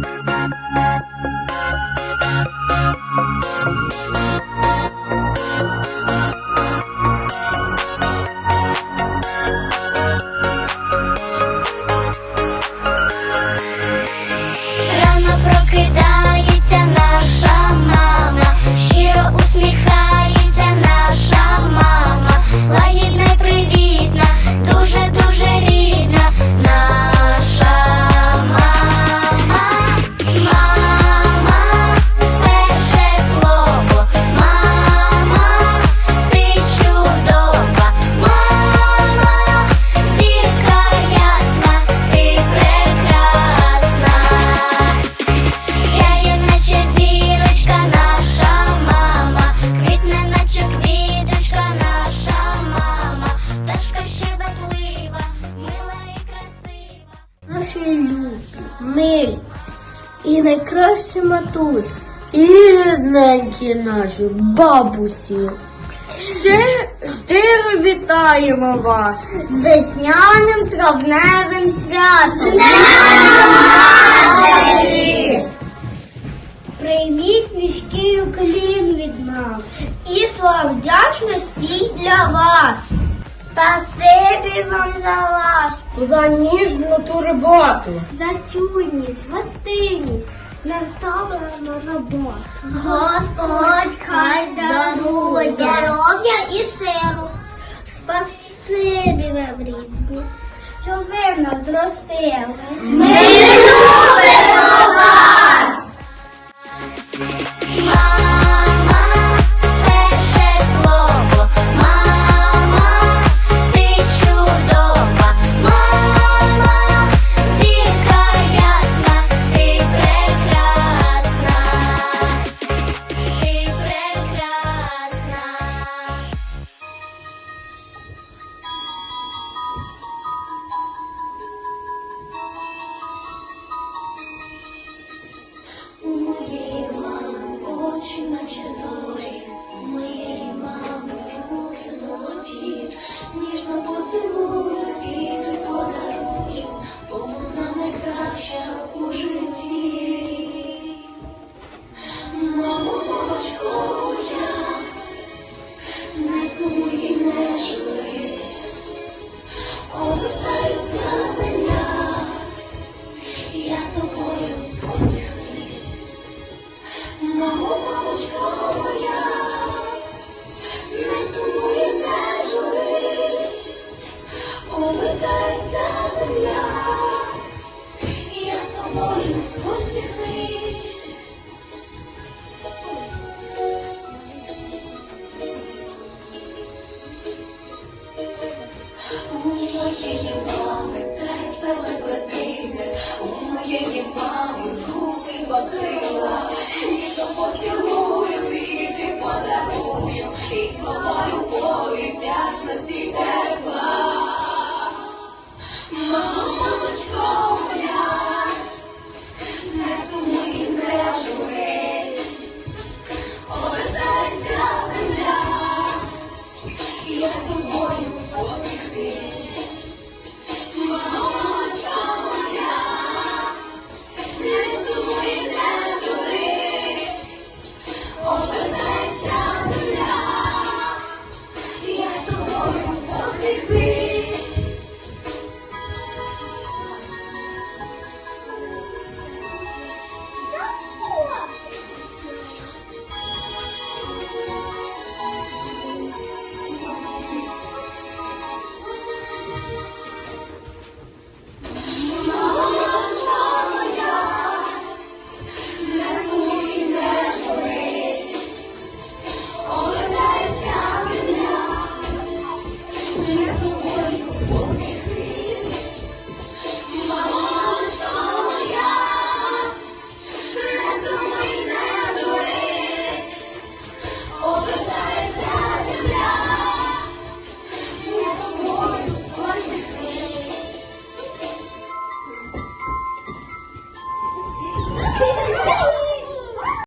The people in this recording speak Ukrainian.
Bye. І найкращі матусі, і рідненькі наші бабусі. Ще щиро вітаємо вас з весняним травневим святом. Прийміть низький уклін від нас і слова вдячності для вас. Спасибі вам за ласку, за ніжну турботу, за чуйність, гостинність, невтомлену роботу. Господь хай дарує здоров'я і силу. Спасибі вам, рідні, що ви нас зростили. Ми любимо вас! Мамочко моя, не сумуй не журись, моєї мами серце лебедине, у моєї мами руки два крила, ніжно поцілую, квіти подарую, і слова любові, вдячності тепла. Мамо, Please, please.